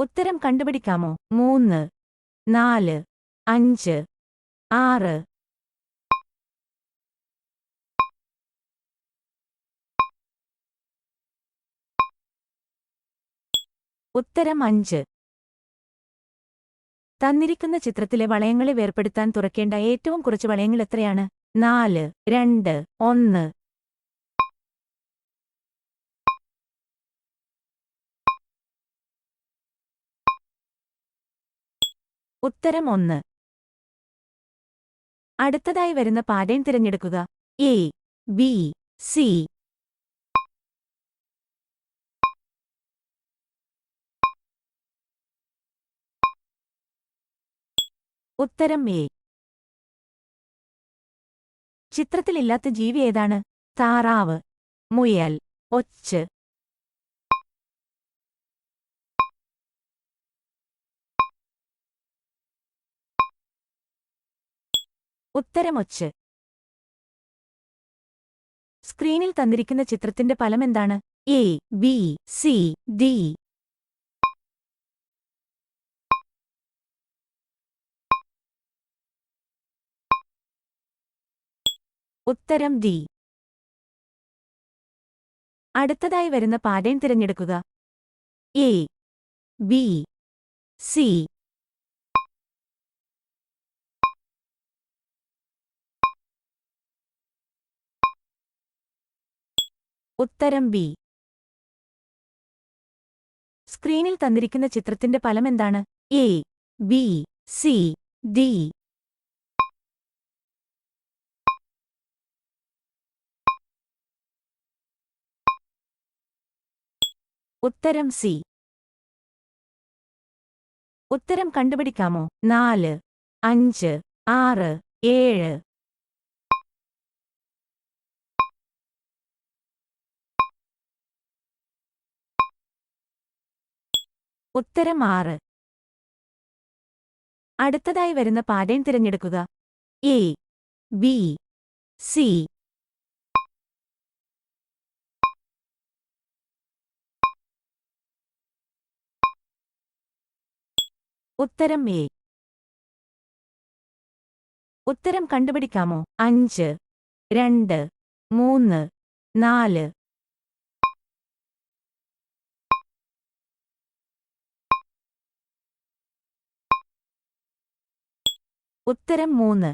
ഉത്തരം കണ്ടുപിടിക്കാമോ? മൂന്ന് നാല് അഞ്ച് ആറ്. ഉത്തരം അഞ്ച്. തന്നിരിക്കുന്ന ചിത്രത്തിലെ വളയങ്ങളെ വേർപ്പെടുത്താൻ തുറക്കേണ്ട ഏറ്റവും കുറച്ച് വളയങ്ങൾ എത്രയാണ്? നാല് രണ്ട് ഒന്ന്. ഉത്തരം ഒന്ന്. അടുത്തതായി വരുന്ന പാഠം തിരഞ്ഞെടുക്കുക. എ ബി സി ഉത്തരം എ ചിത്രത്തിലില്ലാത്ത ജീവി ഏതാണ്? താറാവ് മുയൽ ഒച്ച്. ഉത്തരമൊച്ച്. സ്ക്രീനിൽ തന്നിരിക്കുന്ന ചിത്രത്തിന്റെ ഫലമെന്താണ് എ ബി സി ഡി ഉത്തരം ഡി അടുത്തതായി വരുന്ന പാതയും തിരഞ്ഞെടുക്കുക. എ ബി സി ഉത്തരം ബി. സ്ക്രീനിൽ തന്നിരിക്കുന്ന ചിത്രത്തിന്റെ ഫലം എന്താണ് എ ബി സി ഡി. ഉത്തരം സി. ഉത്തരം കണ്ടുപിടിക്കാമോ? നാല് അഞ്ച് ആറ് ഏഴ് ഉത്തരം ആറ്. അടുത്തതായി വരുന്ന പാതയും തിരഞ്ഞെടുക്കുക. എ ബി സി ഉത്തരം എ ഉത്തരം കണ്ടുപിടിക്കാമോ? അഞ്ച് രണ്ട് മൂന്ന് നാല്. ഉത്തരം മൂന്ന്